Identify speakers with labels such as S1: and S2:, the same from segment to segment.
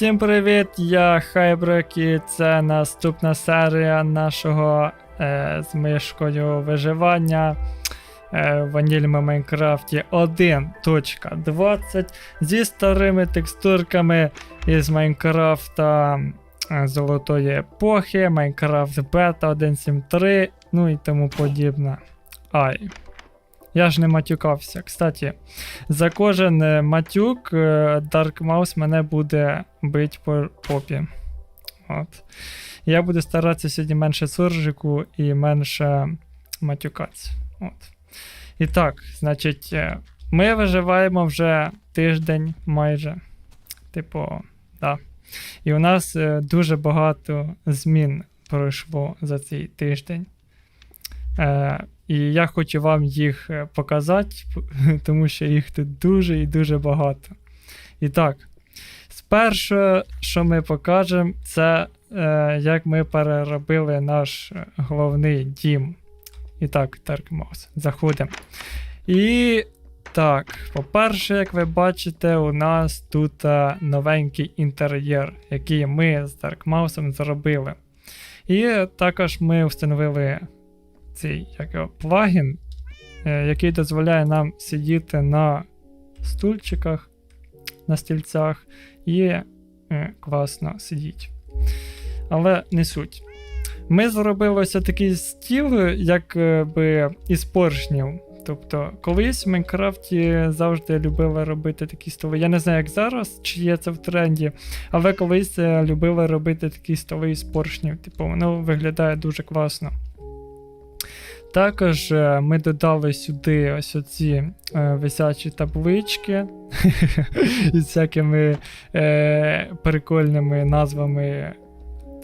S1: Всім привіт! Я Хайбрек і це наступна серія нашого е, з мишкою виживання е, в ванільному Майнкрафті 1.20 зі старими текстурками із Майнкрафта е, Золотої епохи, Майнкрафт Бета 1.7.3, ну і тому подібне. Ай. Я ж не матюкався. Кстати, за кожен е, матюк е, Dark Mouse мене буде бить по попі. От. Я буду старатися сьогодні менше суржику і менше матюкатися. От. І так, значить, е, ми виживаємо вже тиждень майже. Типу, да. І у нас дуже багато змін пройшло за цей тиждень. І я хочу вам їх е, показати, тому що їх тут дуже і дуже багато. І так, спершу, що ми покажемо, це е, як ми переробили наш е, головний дім. І так, Mouse, заходимо. І так, по-перше, як ви бачите, у нас тут е, новенький інтер'єр, який ми з Dark зробили. І також ми встановили цей як його, плагін, е, який дозволяє нам сидіти на стульчиках, на стільцях і е, класно сидіти. Але не суть. Ми зробили ось такий стіл, як е, би із поршнів. Тобто, колись в Майнкрафті завжди любили робити такі столи. Я не знаю, як зараз, чи є це в тренді, але колись любили робити такі столи із поршнів. Типу, воно виглядає дуже класно. Також е, ми додали сюди ось оці е, висячі таблички із всякими е, прикольними назвами.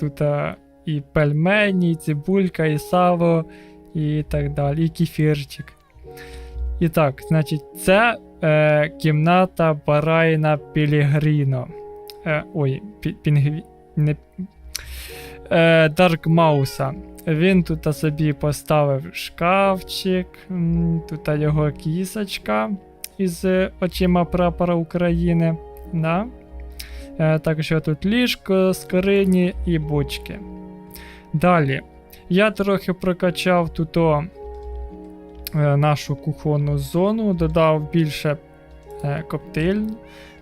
S1: Тут е, і пельмені, і цибулька, і сало, і так далі, і кефірчик. І так, значить, це е, кімната Барайна Пілігріно. Е, ой, пі, пінгві... не... Е, Дарк Мауса. Він тут собі поставив шкафчик, тут його кісочка із очима прапора України. Да? Е, також тут ліжко, скрині і бочки. Далі. Я трохи прокачав тут о, е, нашу кухонну зону, додав більше е, коптильні,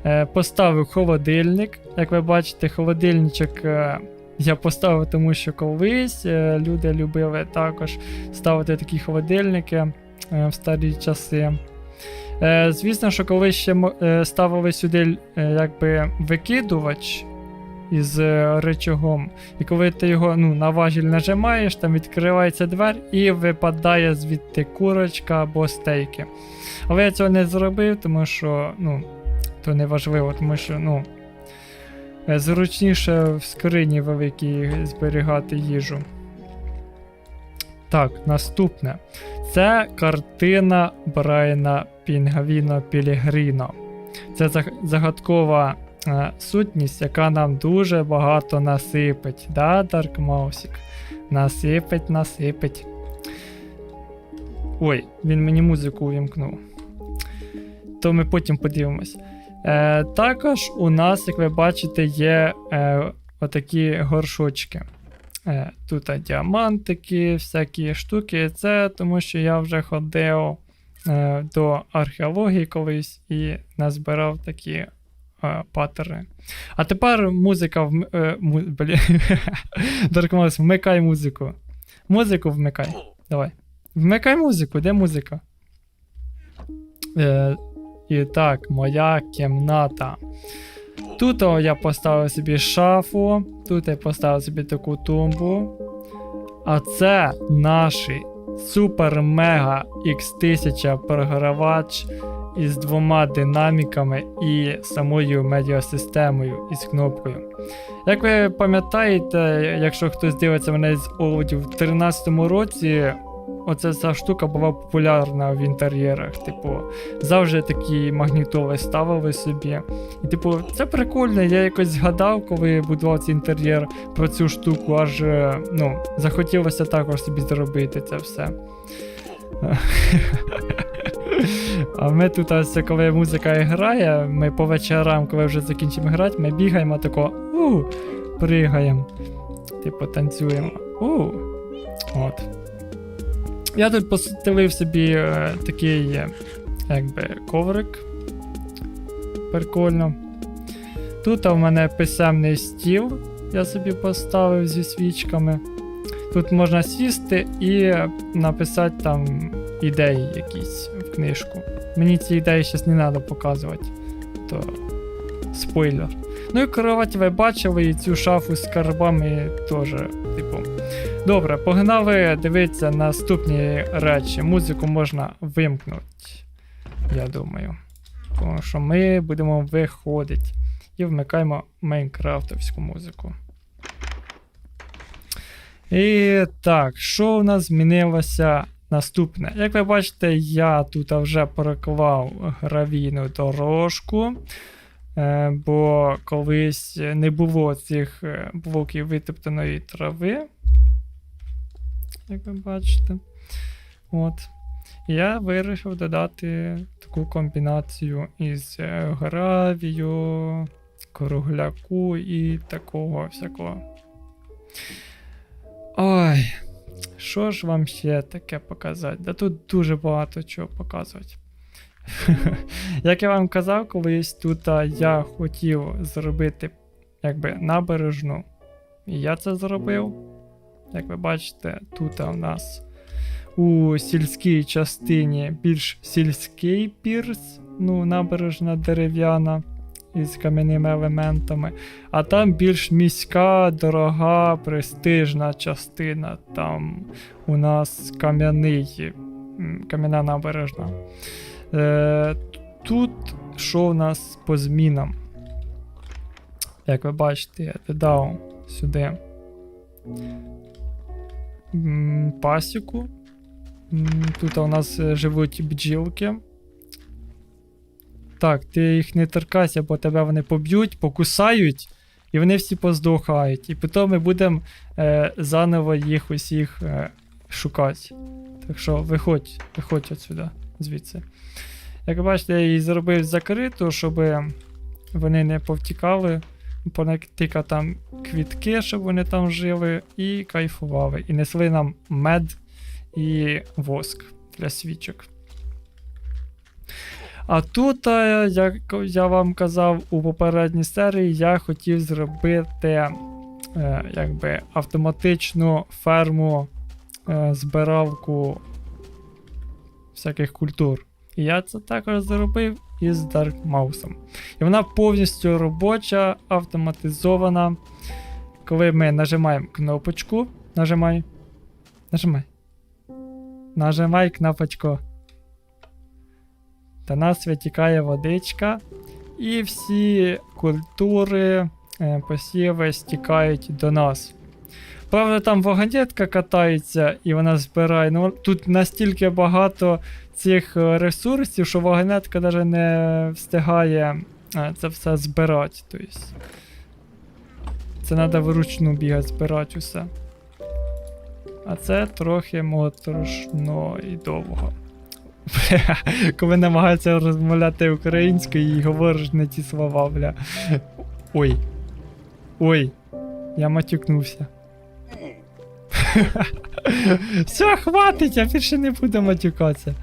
S1: е, поставив холодильник. Як ви бачите, холодильничок. Е, я поставив, тому що колись е, люди любили також ставити такі холодильники е, в старі часи. Е, Звісно, що колись ще ставили сюди якби викидувач із речагом. І коли ти його ну, на важіль нажимаєш, там відкривається двер і випадає звідти курочка або стейки. Але я цього не зробив, тому що ну, то не важливо, тому що ну, Зручніше в скрині великій зберігати їжу. Так, наступне. Це картина Брайана Пінгавіно Пілігріно. Це загадкова е, сутність, яка нам дуже багато насипить. Да, Дарк Маусік? Насипить, насипить. Ой, він мені музику увімкнув. То ми потім подивимось. Е, також у нас, як ви бачите, є е, отакі горшочки. Е, тут діамантики, всякі штуки. Це тому, що я вже ходив е, до археології колись і назбирав такі е, паттерни. А тепер музика в. Е, му. Вмикай музику. Музику вмикай. Давай. Вмикай музику, де музика? Е, і так, моя кімната. Тут я поставив собі шафу, тут я поставив собі таку тумбу. А це наш супер-мега X1000 програвач із двома динаміками і самою медіасистемою із кнопкою. Як ви пам'ятаєте, якщо хтось дивиться мене з огляду в 2013 році, оця ця штука була популярна в інтер'єрах. Типу, завжди такі магнітоли ставили собі. І, типу, це прикольно. Я якось згадав, коли будував цей інтер'єр про цю штуку, аж е, ну, захотілося також собі зробити це все. А ми тут, ось, коли музика грає, ми по вечорам, коли вже закінчимо грати, ми бігаємо тако, у, пригаємо. Типу танцюємо. У. От. Я тут постелив собі е, такий, е, якби, коврик. Прикольно. Тут у мене писемний стіл, я собі поставив зі свічками. Тут можна сісти і написати там ідеї якісь в книжку. Мені ці ідеї зараз не треба показувати. То спойлер. Ну і кровать ви бачили, і цю шафу з карбами теж, типу. Добре, погнали дивитися наступні речі. Музику можна вимкнути, я думаю. Тому що ми будемо виходити і вмикаємо майнкрафтовську музику. І так, що у нас змінилося наступне? Як ви бачите, я тут вже проклав гравійну дорожку. Е, бо колись не було цих е, блоків витоптаної трави. Як ви бачите. От. Я вирішив додати таку комбінацію із е, гравію, кругляку і такого всякого. Ой, що ж вам ще таке показати? Да тут дуже багато чого показувати. Як я вам казав, колись тут я хотів зробити якби набережну. І я це зробив. Як ви бачите, тут у нас у сільській частині більш сільський пірс, ну, набережна дерев'яна із кам'яними елементами. А там більш міська, дорога, престижна частина. Там у нас кам'яний, кам'яна набережна. Е, тут що у нас по змінам? Як ви бачите, я додав сюди пасіку. Тут у нас е, живуть бджілки. Так, ти їх не торкайся, бо тебе вони поб'ють, покусають, і вони всі поздохають. І потім ми будемо е, заново їх усіх е, шукати. Так що виходь, виходь отсюди, звідси. Як бачите, я її зробив закриту, щоб вони не повтікали. Понатика там квітки, щоб вони там жили, і кайфували. І несли нам мед і воск для свічок. А тут, е, як я вам казав у попередній серії, я хотів зробити е, якби автоматичну ферму е, збиравку всяких культур. І я це також зробив із Mouse. І вона повністю робоча, автоматизована. Коли ми нажимаємо кнопочку, нажимай. Нажимай. Нажимай кнопочку. До нас витікає водичка. І всі культури, е, посіви стікають до нас. Правда, там вагонетка катається і вона збирає. Ну, тут настільки багато цих е, ресурсів, що вагонетка навіть не встигає е, це все збирати. Тобто, це треба вручну бігати, збирати усе. А це трохи моторошно і довго. Коли намагаються розмовляти українською і говориш не ті слова, бля. Ой. Ой. Я матюкнувся. Все, хватить, я більше не буду матюкатися.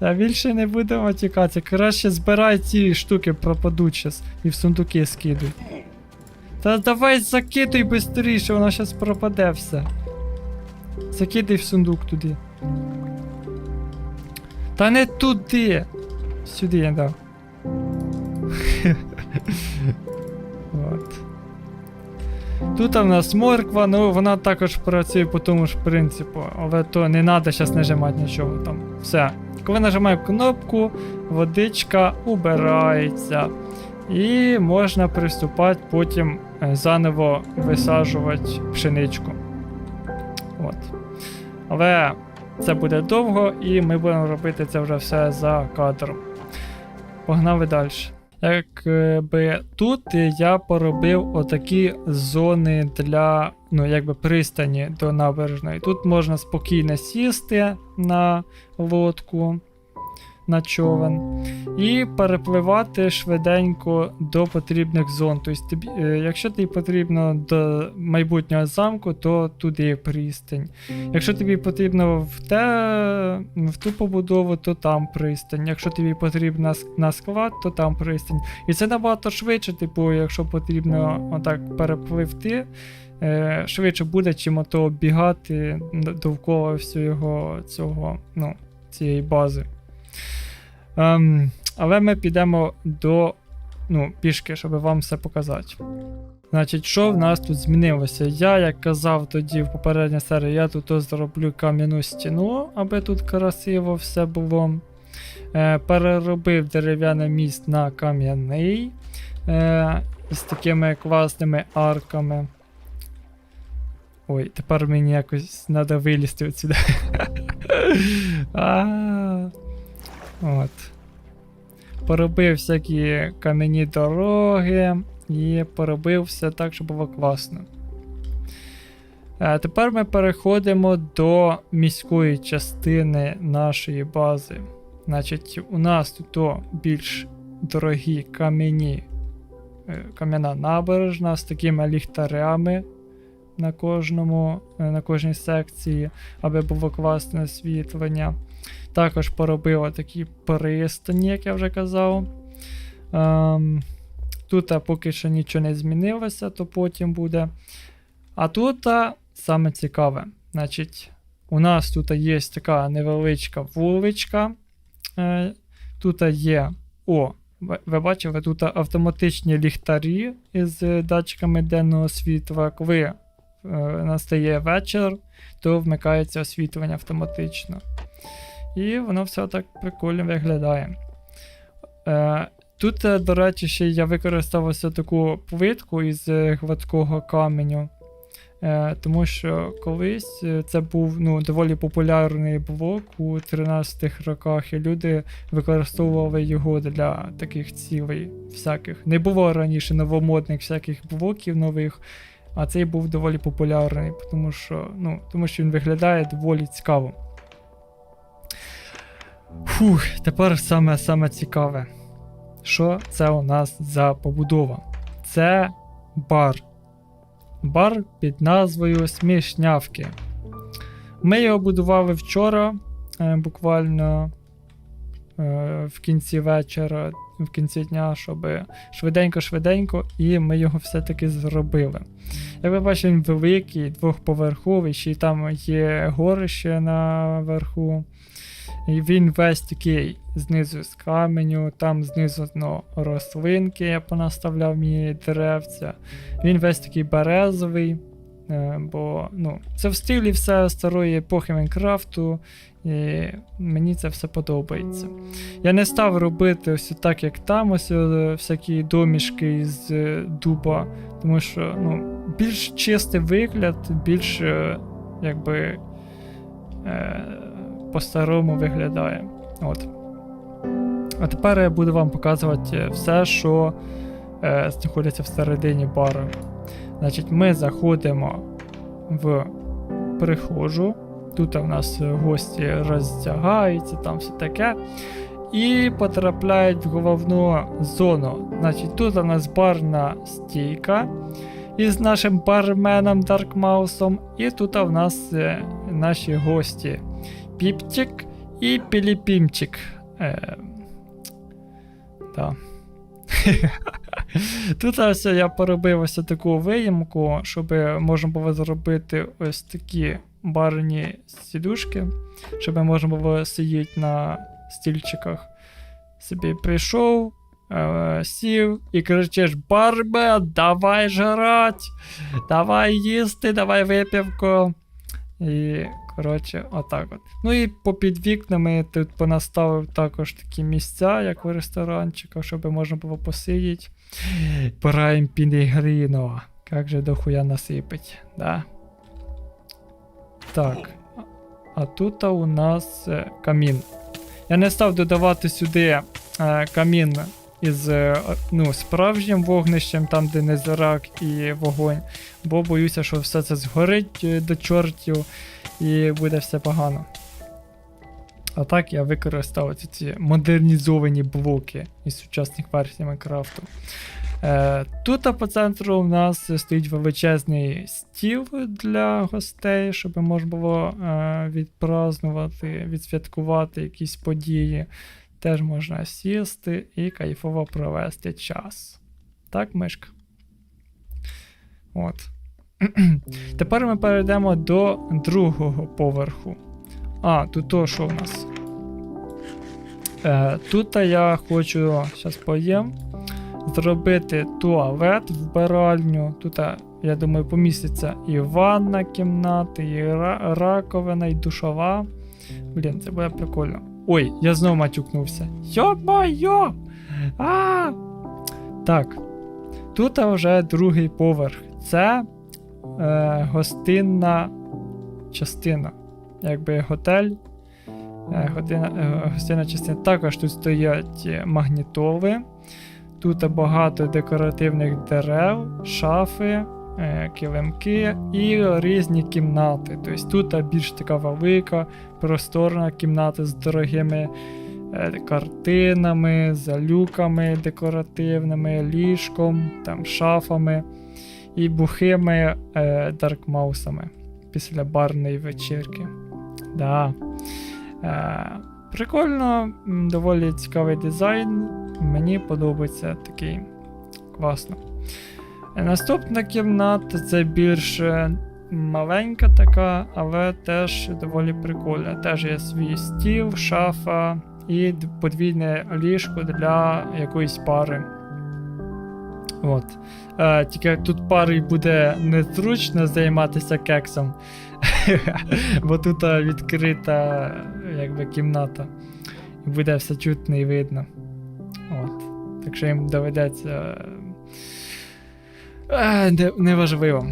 S1: Я більше не буду матюкатися. Краще збирай ці штуки пропадуть щас і в сундуки скидуй. Та давай закидуй швидше, воно щас пропаде все. Закидай в сундук туди. Та не туди. Сюди я дав. Тут у нас морква, ну вона також працює по тому ж принципу, але то не треба зараз нажимати нічого там. Все. Коли нажимаю кнопку, водичка убирається. І можна приступати потім е, заново висаджувати пшеничку. От. Але це буде довго, і ми будемо робити це вже все за кадром. Погнали далі. Якби тут я поробив отакі зони для ну, якби пристані до набережної. Тут можна спокійно сісти на лодку. На човен і перепливати швиденько до потрібних зон. Тобто, тобі, е, якщо тобі потрібно до майбутнього замку, то туди пристань. Якщо тобі потрібно в, те, в ту побудову, то там пристань. Якщо тобі потрібно на склад, то там пристань. І це набагато швидше, типу, якщо потрібно отак перепливти. Е, швидше буде, чим ото оббігати д- довкола всього цього, ну, цієї бази. Ем, але ми підемо до ну, пішки, щоб вам все показати. Значить, що в нас тут змінилося? Я, як казав тоді в попередній серії, я тут зроблю кам'яну стіну, аби тут красиво все було. Е, переробив дерев'яний міст на кам'яний е, з такими класними арками. Ой, тепер мені якось треба вилізти отсюди. А, От. Поробив всякі кам'яні дороги і поробив все так, щоб було класно. Е, Тепер ми переходимо до міської частини нашої бази. Значить, у нас тут більш дорогі кам'яні е, кам'яна набережна з такими ліхтарями на кожному, е, на кожній секції, аби було класне освітлення. Також поробила такі пристані, як я вже казав. Ем, тут поки що нічого не змінилося, то потім буде. А тут саме цікаве. Значить, у нас тут є така невеличка вуличка. Е, тут є. О, ви, бачили, тут автоматичні ліхтарі із е, датчиками денного світла. Коли е, настає вечір, то вмикається освітлення автоматично. І воно все так прикольно виглядає. Е, тут, е, до речі, ще я використав ось таку плитку із е, гладкого каменю. Е, тому що колись е, це був ну, доволі популярний блок у 13-х роках, і люди використовували його для таких цілей всяких. Не було раніше новомодних всяких блоків нових, а цей був доволі популярний, тому що, ну, тому що він виглядає доволі цікаво. Фух, тепер саме саме цікаве. Що це у нас за побудова? Це бар. Бар під назвою Смішнявки. Ми його будували вчора, е, буквально е, в кінці вечора, в кінці дня, щоб швиденько-швиденько, і ми його все-таки зробили. Як ви бачите, він великий, двохповерховий, ще й там є горище наверху. І він весь такий знизу з каменю, там знизу ну, рослинки я понаставляв мені деревця. Він весь такий березовий. е, Бо ну, це в стилі все старої епохи Майнкрафту, і мені це все подобається. Я не став робити ось так, як там, ось е, всякі домішки з е, дуба, тому що ну, більш чистий вигляд, більш якби е, по-старому виглядає. От. А тепер я буду вам показувати все, що е, знаходиться всередині бару. Значить, ми заходимо в прихожу. Тут у нас гості роздягаються, там все таке. І потрапляють в головну зону. Значить, тут у нас барна стійка із нашим барменом Даркмаусом. І тут у нас е, наші гості Піптік і Піліпімчик. Е, да. Тут ось я поробив ось таку виїмку, щоб можна було зробити ось такі барні сідушки, щоб можна було сидіти на стільчиках. Собі прийшов, е, сів і кричиш: Барбе, давай жрать, давай їсти, давай випівку. І, коротше, отак от. Ну і попід вікнами тут понаставив також такі місця, як в ресторанчиках, щоб можна було посидіти. Пораєм пінігріно. Як же дохуя насипить, да? Так. А тут у нас е, камін. Я не став додавати сюди е, камін із е, ну, справжнім вогнищем, там, де не зрак і вогонь, бо боюся, що все це згорить е, до чортів і буде все погано. А так я використав ці- модернізовані блоки із сучасних версій Майнкрафту. Е, тут по центру у нас стоїть величезний стіл для гостей, щоб можна було е, відпразнувати, відсвяткувати якісь події. Теж можна сісти і кайфово провести час. Так, мишка? От. Тепер ми перейдемо до другого поверху. А, тут то, що у нас? Е, тут я хочу, зараз поїм, зробити туалет, вбиральню. Тут, я думаю, поміститься і ванна кімната, і раковина, і душова. Блін, це буде прикольно. Ой, я знову матюкнувся. Йо-моє! А! Так. Тут вже другий поверх. Це е, гостинна частина. Якби готель. Е, година, е, гостинна частина. Також тут стоять магнітоли. Тут багато декоративних дерев, шафи, е, килимки і різні кімнати. Тобто тут більш така велика, просторна кімната з дорогими е, картинами, залюками декоративними, ліжком, там, шафами і бухими е, даркмаусами після барної вечірки. Да. Е, прикольно, доволі цікавий дизайн. Мені подобається такий класно. Е, Наступна кімната це більш е, маленька така, але теж доволі прикольна. Теж є свій стіл, шафа і подвійне ліжко для якоїсь пари. От. Е, тільки тут парі буде незручно займатися кексом. Бо тут е, відкрита якби, кімната. І буде все чутно і видно. От. Так що їм доведеться. е, не- Неважливо.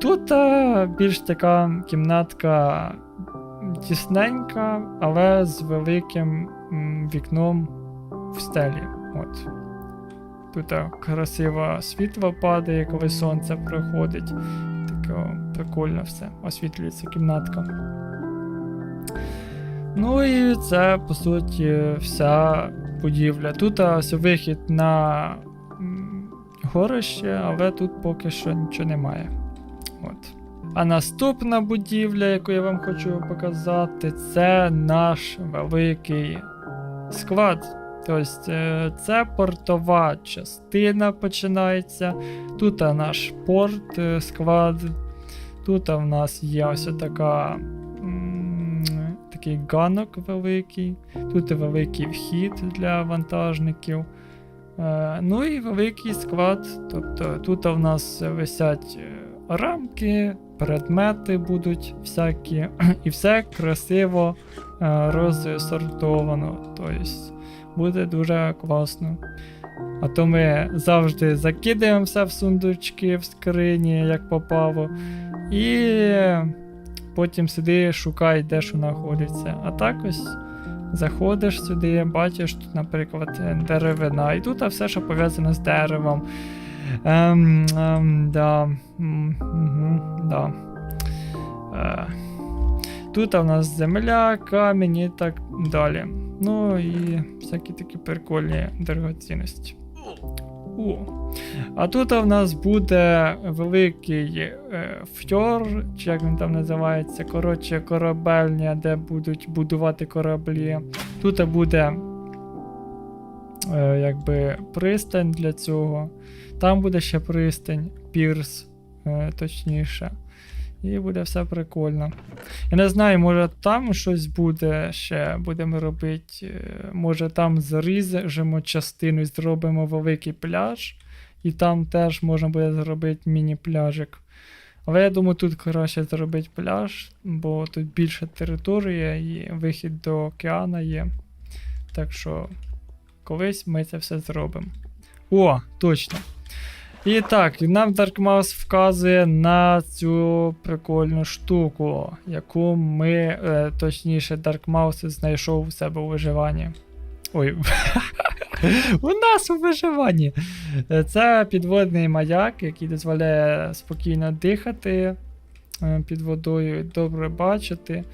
S1: Тут е, більш така кімнатка тісненька, але з великим вікном в стелі. От. Тут е, красиво світло падає, коли сонце проходить. Таке прикольно все. Освітлюється кімнатка. Ну і це, по суті, вся будівля. Тут ось вихід на горище, але тут поки що нічого немає. От. А наступна будівля, яку я вам хочу показати, це наш великий склад. Тобто е, це портова частина починається. Тут наш порт, е, склад. Тут в нас є ось така. Такий ганок великий. Тут великий вхід для вантажників. Е, ну і великий склад. Тобто тут в нас висять рамки, предмети будуть всякі, і все красиво е, розсортовано. Тобто буде дуже класно. А то ми завжди закидаємо все в сундучки, в скрині, як попало. І потім сюди шукай, де що знаходиться. А так ось заходиш сюди, бачиш тут, наприклад, деревина. І тут все, що пов'язано з деревом. Ем, ем, да. Мгм, да. Е, тут у нас земля, камінь і так далі. Ну і всякі такі прикольні дорогоцінності. О. А тут у нас буде великий е, фьор, чи як він там називається, коротше, корабельня, де будуть будувати кораблі. Тут буде е, якби пристань для цього. Там буде ще пристань, пірс, е, точніше. І буде все прикольно. Я не знаю, може там щось буде ще будемо робити. е, Може там заріжемо частину і зробимо великий пляж. І там теж можна буде зробити міні-пляжик. Але я думаю, тут краще зробити пляж, бо тут більша територія і вихід до океану є. Так що колись ми це все зробимо. О, точно. І так, нам Dark Mouse вказує на цю прикольну штуку, яку ми, е, точніше, Dark Mouse знайшов у себе у виживанні. Ой, у нас у виживанні. Е, Це підводний маяк, який дозволяє спокійно дихати е, під водою, добре бачити.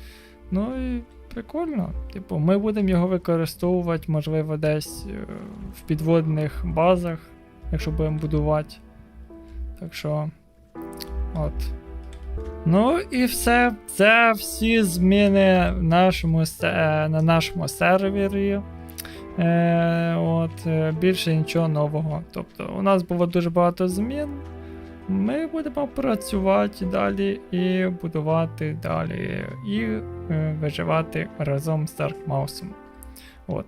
S1: Ну і прикольно. Типу, ми будемо його використовувати, можливо, десь е, в підводних базах, якщо будемо будувати. Так що. От. Ну і все. Це всі зміни в нашому, на нашому сервері. Е, от, е, більше нічого нового. Тобто, у нас було дуже багато змін. Ми будемо працювати далі і будувати далі, і е, виживати разом з Даркмаусом. От.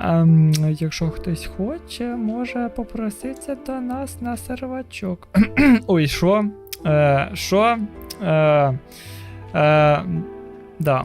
S1: Ем, якщо хтось хоче, може попроситися до нас на сервачок. Ой, що? Е, що? Е, е, да.